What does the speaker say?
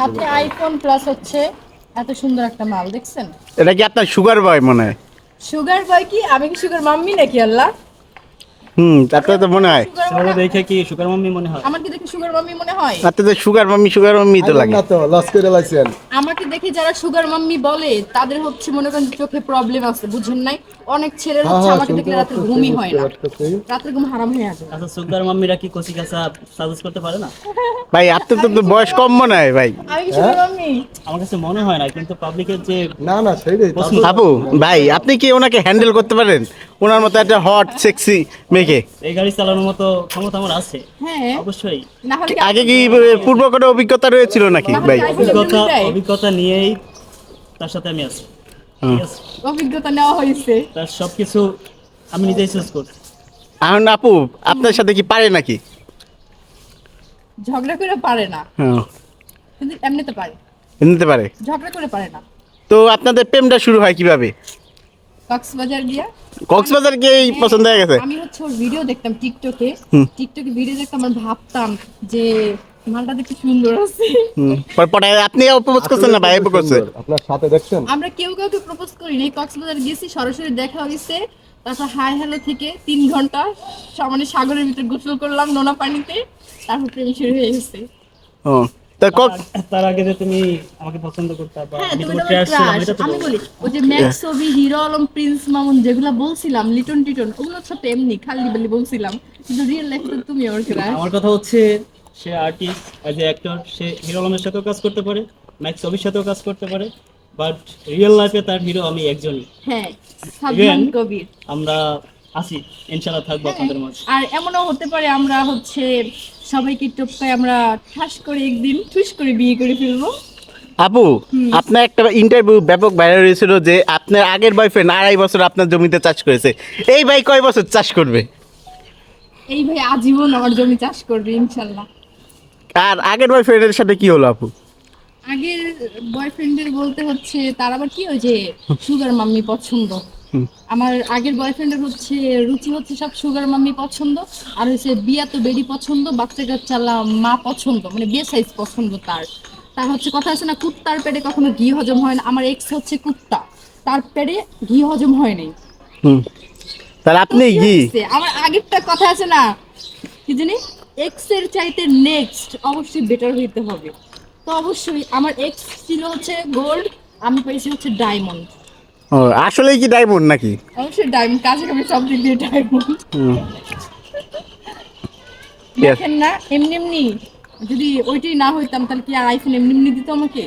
সাথে iPhone plus হচ্ছে এত সুন্দর একটা মাল দেখছেন? এটা কি আপনার সুগার বয় মনে হয়? সুগার বয় কি? আমি কি সুগার মাম্মি নাকি আল্লাহ? হুম তো মনে হয়। সুগার দেখে কি সুগার মাম্মি মনে হয়? আমার কি দেখে সুগার মাম্মি মনে হয়। তো সুগার মাম্মি সুগার মাম্মি তো লাগে। না তো লস করে লাইছেন। আমাকে দেখে যারা সুগার মাম্মি বলে তাদের হচ্ছে মনে করেন চোখে প্রবলেম আছে বুঝছেন নাই? অনেক ছেলের হ্যাঁ হচ্ছে হ্যাঁ আমাকে দেখলে রাতে ঘুমই হয় না। বুঝতে ঘুম হারাম হয়ে আছে। আচ্ছা সুগার মাম্মিরা কি সাজেস্ট করতে পারে না? ভাই আপনার তো বয়স কম মনে হয় ভাই। আমি কি সুগার মাম্মি? আমার কাছে মনে হয় না কিন্তু পাবলিকের যে না না সেইটাই। আপু ভাই আপনি কি ওনাকে হ্যান্ডেল করতে পারেন? ওনার মতো একটা হট সেক্সি মেয়েকে। এই গাড়ি চালানোর মতো ক্ষমতা আমার আছে। হ্যাঁ। অবশ্যই। না হলে আগে কি পূর্ব কোনো অভিজ্ঞতা রয়েছিল নাকি ভাই? অভিজ্ঞতা অভিজ্ঞতা নিয়েই তার সাথে আমি আছি? অভিজ্ঞতা নেওয়া হয়েছে। তার সবকিছু আমি নিজেই চেঞ্জ করছি এখন আপু আপনার সাথে কি পারে নাকি? ঝগড়া করে পারে না। হ্যাঁ কিন্তু এমনিতে পারে। নিতে পারে? ঝগড়া করে পারে না। তো আপনাদের প্রেমটা শুরু হয় কীভাবে? কক্সবাজার গিয়া কক্সবাজার গিয়েই পছন্দ হয়ে গেছে? আমি হচ্ছে ওর ভিডিও দেখতাম টিকটকে টিকটকে ভিডিও দেখতাম আর ভাবতাম যে মালটা দেখতে সুন্দর আছে। পর পরে আপনি প্রপোজ করছেন না ভাই? করছে আপনার সাথে দেখছেন? আমরা কেউ কাউকে প্রপোজ করিনি কক্সবাজার গেছি সরাসরি দেখা হয়েছে। তারপর হাই হ্যালো থেকে তিন ঘণ্টা সা- মানে সাগরের ভিতরে গোসল করলাম নোনা পানিতে। তারপর প্রেম শুরু হয়ে গেছে। ও তো কক তার- আগে যে তুমি আমাকে পছন্দ করতে বা হ্যাঁ আমি তোমার ক্রাশ ছিলাম এটা তো আমি বলি ওই যে ম্যাক্স ছবি হিরো আলম প্রিন্স মামুন যেগুলা বলছিলাম লিটন টিটন ওগুলো সব এমনি খালি বলি বলছিলাম কিন্তু রিয়েল লাইফে তো তুমি আমার ক্রাশ আমার কথা হচ্ছে সে আর্টিস্ট অ্যাজ এ অ্যাক্টর সে হিরো আলমের সাথেও কাজ করতে পারে ম্যাক্স অবির সাথেও কাজ করতে পারে বাট রিয়েল লাইফে তার হিরো আমি একজনই। হ্যাঁ সাবধান কবির। আমরা আছি ইনশাআল্লাহ থাকব আপনাদের মাঝে। আর এমনও হতে পারে আমরা হচ্ছে সবাইকে টপকায় আমরা ঠাস করে একদিন ঠুস করে বিয়ে করে ফেলব। আপু আপনার একটা ইন্টারভিউ ব্যাপক ভাইরাল হয়েছিল যে আপনার আগের বয়ফ্রেন্ড আড়াই বছর আপনার জমিতে চাষ করেছে। এই ভাই কয় বছর চাষ করবে? এই ভাই আজীবন আমার জমি চাষ করবে ইনশাল্লাহ আর আগের বয়ফ্রেন্ডের সাথে কি হলো আপু? আগের বয়ফ্রেন্ডের বলতে হচ্ছে তার আবার কি ওই যে সুগার মাম্মি পছন্দ। আমার আগের বয়ফ্রেন্ডের হচ্ছে রুচি হচ্ছে সব সুগার মাম্মি পছন্দ আর হচ্ছে বিয়া তো বেডি পছন্দ বাচ্চা কাচ্চালা মা পছন্দ মানে বিয়ে সাইজ পছন্দ তার। তার হচ্ছে কথা আছে না কুত্তার পেটে কখনো ঘি হজম হয় না। আমার এক্স হচ্ছে কুত্তা তার পেটে ঘি হজম হয় নাই। তাহলে আপনি কি আমার আগেরটা কথা আছে না কি জানি? এক্সের চাইতে নেক্সট অবশ্যই বেটার হইতে হবে। তো অবশ্যই আমার এক্স ছিল হচ্ছে গোল্ড আমি পেয়েছি হচ্ছে ডায়মন্ড ও আসলেই কি ডায়মন্ড নাকি? অবশ্যই ডায়মন্ড কাছে আমি সব দিক দিয়ে ডায়মন্ড হুম। দেখেন না এমনি এমনি। যদি ওইটাই না হইতাম তাহলে কি আইফোন এমনি এমনি দিত আমাকে?